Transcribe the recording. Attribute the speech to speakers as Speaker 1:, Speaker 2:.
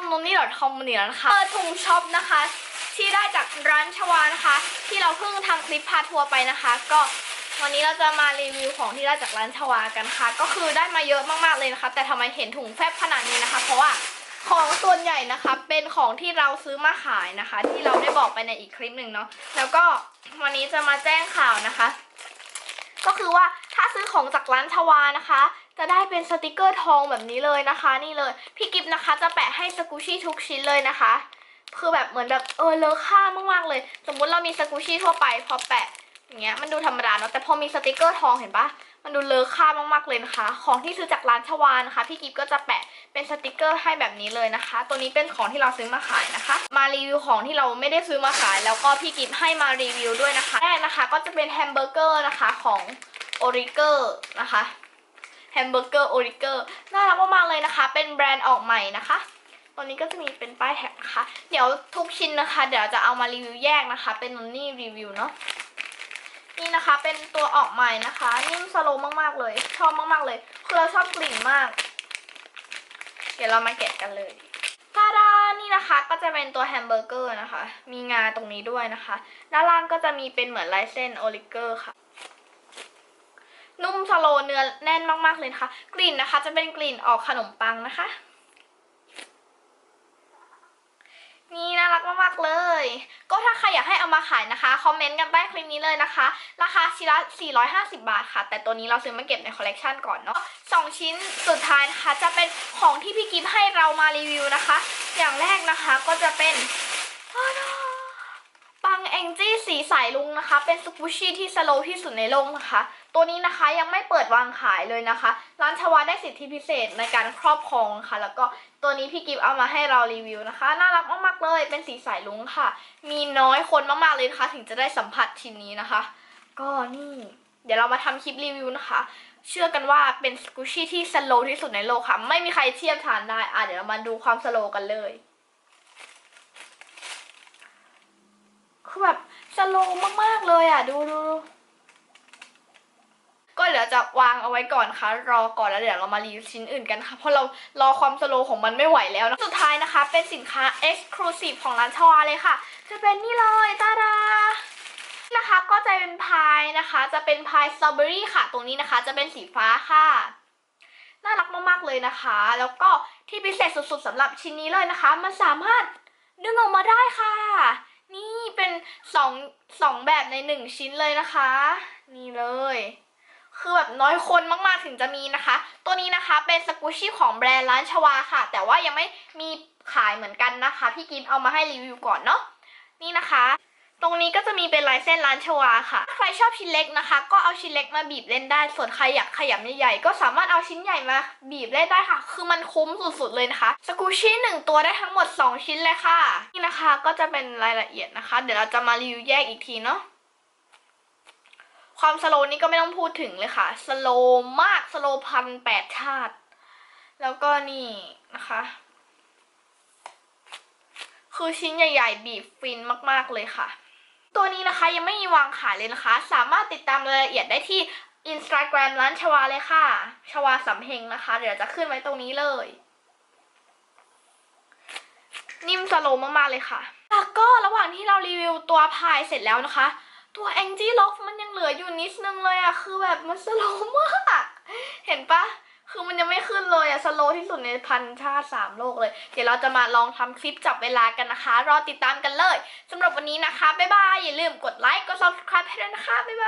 Speaker 1: องนนนี่ .com วันนี้แล้วนะคะเปิดถุงช็อปนะคะ ที่ได้จากร้านชวานะคะ ที่เราเพิ่งทำคลิปพาทัวร์ไปนะคะ ก็วันนี้เราจะมารีวิวของที่ได้จากร้านชวากันค่ะ ก็คือได้มาเยอะมากๆเลยนะคะ แต่ทำไมเห็นถุงแฟบขนาดนี้นะคะ เพราะว่าของส่วนใหญ่นะคะเป็นของที่เราซื้อมาขายนะคะ ที่เราได้บอกไปในอีกคลิปหนึ่งเนาะแล้วก็วันนี้จะมาแจ้งข่าวนะคะ ก็คือว่าถ้าซื้อของจากร้านชวานะคะ จะได้เป็นสติกเกอร์ทองแบบนี้เลยนะคะ นี่เลยพี่กิฟต์นะคะจะแปะให้สกูชี่ทุกชิ้นเลยนะคะ คือแบบเหมือนแบบเออเลอค่ามากๆเลย สมมุติเรามีสกูชี่ทั่วไปพอแปะอย่างเงี้ยมันดูธรรมดาเนาะแต่พอมีสติกเกอร์ทองเห็นปะมันดูเลอค่ามากๆเลยนะคะ ของที่ซื้อจากร้านชวานะคะพี่กิฟต์ก็จะแปะเป็นสติกเกอร์ให้แบบนี้เลยนะคะ ตัวนี้เป็นของที่เราซื้อมาขายนะคะ มารีวิวของที่เราไม่ได้ซื้อมาขาย แล้วก็พี่กิฟต์ให้มารีวิวด้วยนะคะแรกนะคะก็จะเป็นแฮมเบอร์เกอร์นะคะของโอริเกอร์นะคะ แฮมเบอร์เกอร์โอริเกอร์น่ารักมากๆเลยนะคะ เป็นแบรนด์ออกใหม่นะคะตัวนี้ก็จะมีเป็นป้ายแท็กนะคะ เดี๋ยวทุกชิ้นนะคะ เดี๋ยวจะเอามารีวิวแยกนะคะ เป็นนนนี่รีวิวเนาะนี่นะคะเป็นตัวออกใหม่นะคะ นิ่มสโลมากๆเลย ชอบมากๆเลย คือเราชอบกลิ่นมาก เดี๋ยวเรามาแกะกันเลยตาดานี่นะคะก็จะเป็นตัวแฮมเบอร์เกอร์นะคะ มีงาตรงนี้ด้วยนะคะ ด้านล่างก็จะมีเป็นเหมือนลายเส้นโอลิเกอร์ค่ะ นุ่มสโลเนื้อแน่นมากๆเลยนะคะ กลิ่นนะคะ จะเป็นกลิ่นออกขนมปังนะคะ นี่น่ารักมากๆเลย ก็ถ้าใครอยากให้เอามาขายนะคะ คอมเมนต์กันใต้คลิปนี้เลยนะคะ ราคาชิ้นละ 450 บาทค่ะ แต่ตัวนี้เราซื้อมาเก็บในคอลเลกชันก่อนเนาะสองชิ้นสุดท้ายนะคะ จะเป็นของที่พี่กิฟให้เรามารีวิวนะคะ อย่างแรกนะคะก็จะเป็นปังแองจี้สีสายลุงนะคะ เป็นสกูชี่ที่สโลว์ที่สุดในโลกนะคะ ตัวนี้นะคะยังไม่เปิดวางขายเลยนะคะ ร้านชวาได้สิทธิพิเศษในการครอบครองค่ะ แล้วก็ตัวนี้พี่กิฟเอามาให้เรารีวิวนะคะ น่ารักมากๆเลย เป็นสีสายลุงค่ะ มีน้อยคนมากๆเลยนะคะ ถึงจะได้สัมผัสชิ้นนี้นะคะ ก็นี่ เดี๋ยวเรามาทำคลิปรีวิวนะคะ เชื่อกันว่าเป็นสกูชี่ที่สโลว์ที่สุดในโลกค่ะ ไม่มีใครเทียบทานได้ อะเดี๋ยวเรามาดูความสโลว์กันเลย คือแบบส โลมากๆเลยอะ ดูดูก็เดี๋ยวจะวางเอาไว้ก่อนค่ะ รอก่อนแล้วเดี๋ยวเรามารีวิวชิ้นอื่นกันค่ะ เพราะเรารอความสโลของมันไม่ไหวแล้วนะ สุดท้ายนะคะ เป็นสินค้า Exclusive ของร้านชวาเลยค่ะ จะเป็นนี่เลยตาดานะคะก็จะเป็นพายนะคะ จะเป็นพายสตรอเบอรี่ค่ะ ตรงนี้นะคะ จะเป็นสีฟ้าค่ะ น่ารักมากๆเลยนะคะ แล้วก็ที่พิเศษสุดๆสำหรับชิ้นนี้เลยนะคะ มันสามารถดึงออกมาได้ค่ะ เป็นสองสองแบบในหนึ่งชิ้นเลยนะคะ นี่เลย คือแบบน้อยคนมากๆถึงจะมีนะคะ ตัวนี้นะคะเป็นสกูชี่ของแบรนด์ร้านชวาค่ะ แต่ว่ายังไม่มีขายเหมือนกันนะคะ พี่กิฟเอามาให้รีวิวก่อนเนาะนี่นะคะ ตรงนี้ก็จะมีเป็นลายเส้นร้านชวาค่ะ ใครชอบชิ้นเล็กนะคะ ก็เอาชิ้นเล็กมาบีบเล่นได้ ส่วนใครอยากขยำใหญ่ๆก็สามารถเอาชิ้นใหญ่มาบีบเล่นได้ค่ะ คือมันคุ้มสุดๆเลยนะคะ สกูชี่หนึ่งตัวได้ทั้งหมด 2 ชิ้นเลยค่ะ นี่นะคะก็จะเป็นรายละเอียดนะคะ เดี๋ยวเราจะมารีวิวแยกอีกทีเนาะความสโลนี่ก็ไม่ต้องพูดถึงเลยค่ะ สโลมาก สโลพันแปดชาติ แล้วก็นี่นะคะ คือชิ้นใหญ่ ๆ บีบฟินมาก ๆ เลยค่ะ ตัวนี้นะคะยังไม่มีวางขายเลยนะคะ สามารถติดตามรายละเอียดได้ที่ Instagram ร้านชวาเลยค่ะ ชวาสำเพ็งนะคะ เดี๋ยวจะขึ้นไว้ตรงนี้เลย นิ่มสโลมากๆเลยค่ะแล้วก็ระหว่างที่เรารีวิวตัวพายเสร็จแล้วนะคะ ตัวแองจี้ล็อกมันยังเหลืออยู่นิดนึงเลยอะคือแบบมันสโลมาก เห็นปะ คือมันยังไม่ขึ้นเลยอะสโลที่สุดในพันชาติสามโลกเลย เดี๋ยวเราจะมาลองทำคลิปจับเวลากันนะคะ รอติดตามกันเลยสำหรับวันนี้นะคะ บ๊ายบาย อย่าลืมกดไลค์ กด subscribe ให้ด้วยนะคะ บ๊ายบาย